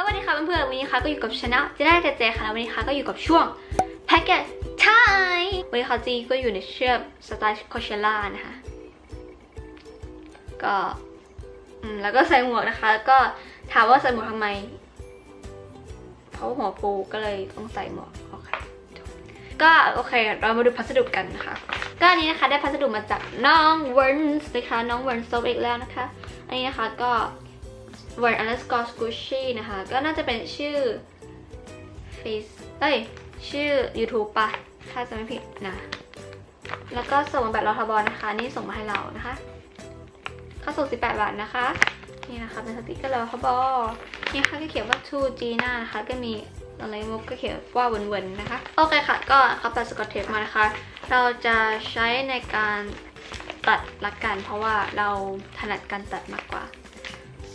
สวัสดีค่ะเพื่อนๆวันนี้ค่ะก็อยู่กับชนะเจน่าเจเจค่ะแล้ววันนี้ค่ะก็อยู่กับช่วง Packet Time วันนี้ค่ะจีก็อยู่ในเชื่อมสไตล์โคเชล่านะคะก็อืมแล้วก็ใส่หมวกนะคะ แล้วก็ถามว่าใส่หมวกทำไม เพราะว่าหัวปูก็เลยต้องใส่หมวกโอเคก็โอเค เรามาดูพัสดุกันนะคะ ก็อันนี้นะคะได้พัสดุมาจากน้องเวิร์นส์นะคะน้องเวิร์นส์โซอีกแล้วนะคะ อันนี้นะคะก็ w o r d underscore squishy นะคะ ก็น่าจะเป็นชื่อ face เอ้ย ชื่อ YouTube ปะถ้าจะไม่ผิดนะ แล้วก็ส่งแบบรอทบอนะคะ นี่ส่งมาให้เรานะคะค่าส่ง18 บาทนะคะ นี่นะคะ เป็นสติกเกอร์รอทบอนี่ค่ะก็เขียนว่า to Gina นะคะ ก็มีอะไรมุกก็เขียนว่าเวนๆนะคะ โอเคค่ะ ก็เขาตัดสกอตเทปมานะคะ เราจะใช้ในการตัดละกัน เพราะว่าเราถนัดการตัดมากกว่า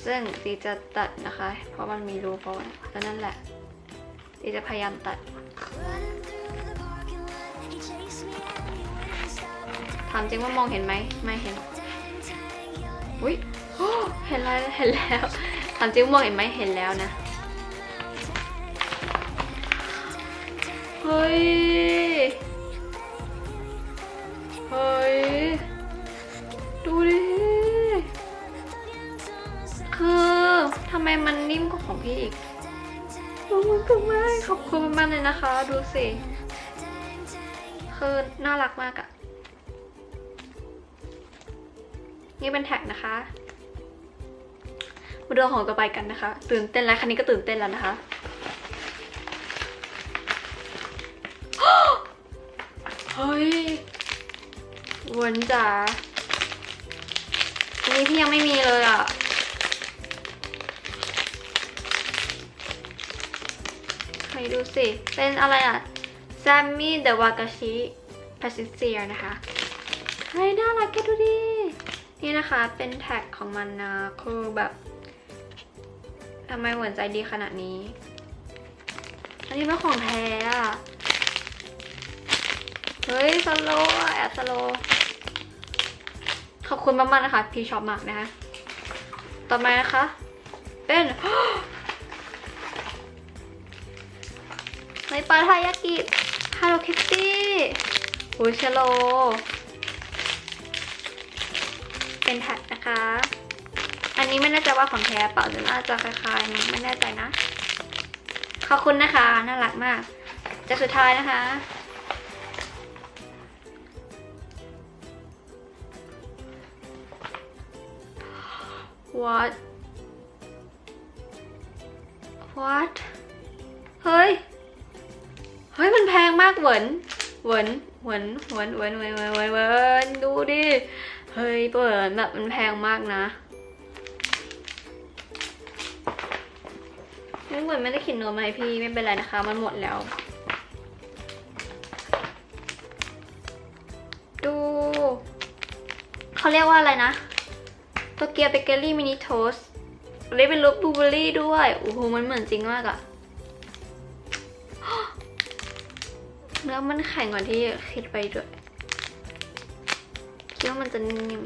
ซึ่งดีจะตัดนะคะ เพราะมันมีรูเพราะว่าแล้วนั่นแหละดีจะพยายามตัดถามจริงว่ามองเห็นไหมไม่เห็นอุ้ยเห็นแล้วเห็นแล้วถามจริงมองเห็นไหมเห็นแล้วนะเฮ้ย มมันนิ่มกว่าของพี่อีกขอบคุณมากขอบคุณมากๆเลยนะคะ ดูสิคือน่ารักมากอะนี่เป็นแท็กนะคะมาดูของต่อไปกันนะคะ ตื่นเต้นแล้วคันนี้ก็ตื่นเต้นแล้วนะคะเฮ้ยวนจ๋าอันนี้พี่ยังไม่มีเลยอะ ให้ดูสิ เป็นอะไรอะแซมมี่เดอะวากาชิพาซิเซียนะคะเฮ้ยน่ารักแกดูดิ นี่นะคะเป็นแท็กของมันนะ คือแบบทำไมเหมือนใจดีขนาดนี้ อันนี้เป็นของแท้อะเฮ้ยสโลแอบสโลขอบคุณมากๆนะคะ พี่ชอบมากนะคะ ต่อมานะคะ เป็น ในปลาทายากิฮาโลคิตตี้หูเชโล เป็นแท็กนะคะ อันนี้ไม่แน่ใจว่าของแท้เปล่าหรือน่าจะคล้ายๆนไม่แน่ใจนะ ขอบคุณนะคะ น่ารักมาก จะสุดท้ายนะคะ what what เฮ้ย เฮ้ยมันแพงมากเหวินเหวินเหวินเหวินเหวินเหวินเหวินเหวินเหวินดูดิ เฮ้ยเปิดแบบมันแพงมากนะไม่เหมือนไม่ได้ขียนโน้ตมาให้พี่ไม่เป็นไรนะคะ มันหมดแล้ว ดูเขาเรียกว่าอะไรนะโตเกียวเบเกอรี่มินิโทสเรียกเป็นรสบลูเบอร์รี่ด้วย โอ้โห มันเหมือนจริงมากอะ เนื้อมันแข็งกว่าที่คิดไปด้วย คิดว่ามันจะนิ่ม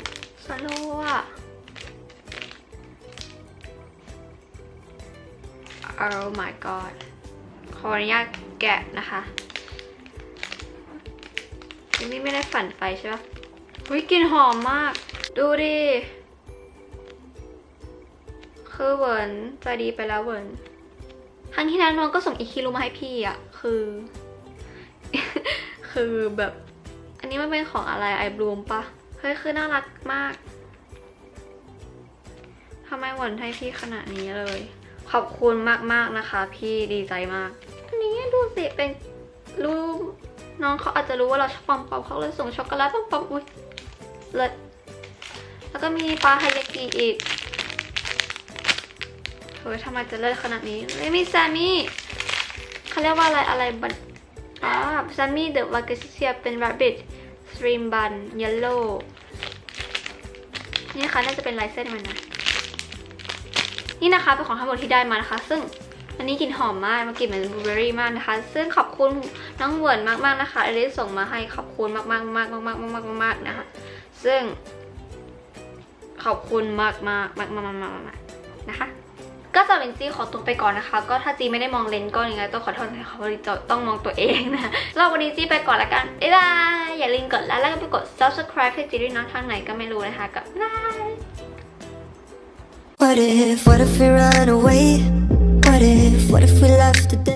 สโลว์อะ Oh my god ขออนุญาตแกะนะคะยังไม่ได้ฝันไปใช่ปะเฮ้ยกลิ่นหอมมาก ดูดิ คือเวิร์นใจดีไปแล้วเวิร์นครั้งที่แล้วน้องก็ส่งอีคิรุมาให้พี่อะคือ คือแบบ อันนี้มันเป็นของอะไรไอบลูมปะเฮ้ยคือน่ารักมากทำไมหวนให้พี่ขนาดนี้เลย ขอบคุณมากๆนะคะ พี่ดีใจมาก อันนี้ดูสิเป็นรูปน้องเขาอาจจะรู้ว่าเราชอบปอมปอมเขาเลยส่งช็อกโกแลตปอมปอมอุ้ยเลิศแล้วก็มีปลาไฮยากิอีกเฮ้ยทำไมจะเลิศขนาดนี้ไม่มีแซมมี่เขาเรียกว่าอะไรอะไรบัน อ่าซัมมี่เดอะวากาซิเซียเป็น rabbit stream bun yellow นี่นะคะน่าจะเป็นลายเส้นมันนะ นี่นะคะเป็นของทั้งหมดที่ได้มานะคะ ซึ่งอันนี้กลิ่นหอมมากมันกลิ่นเหมือนบลูเบอร์รี่มากนะคะ ซึ่งขอบคุณน้องเวิร์นมากๆนะคะที่ส่งมาให้ขอบคุณมากๆมากๆมากๆมากๆมากๆมากนะคะ ซึ่งขอบคุณมากๆมากๆมากๆมากๆมากๆนะคะ ก็สำหรับวินจีขอตัวไปก่อนนะคะ ก็ถ้าจีไม่ได้มองเลนส์ก็ยังไงต้องขอโทษนะคะเพราะจีต้องมองตัวเองนะรอบวันนี้จีไปก่อนละกันบ๊ายบายอย่าลืมกดไลค์แล้วก็ไปกด subscribe ให้จีด้วยนะทางไหนก็ไม่รู้นะคะกับบาย What if, what if we run away? What if, what if we left today?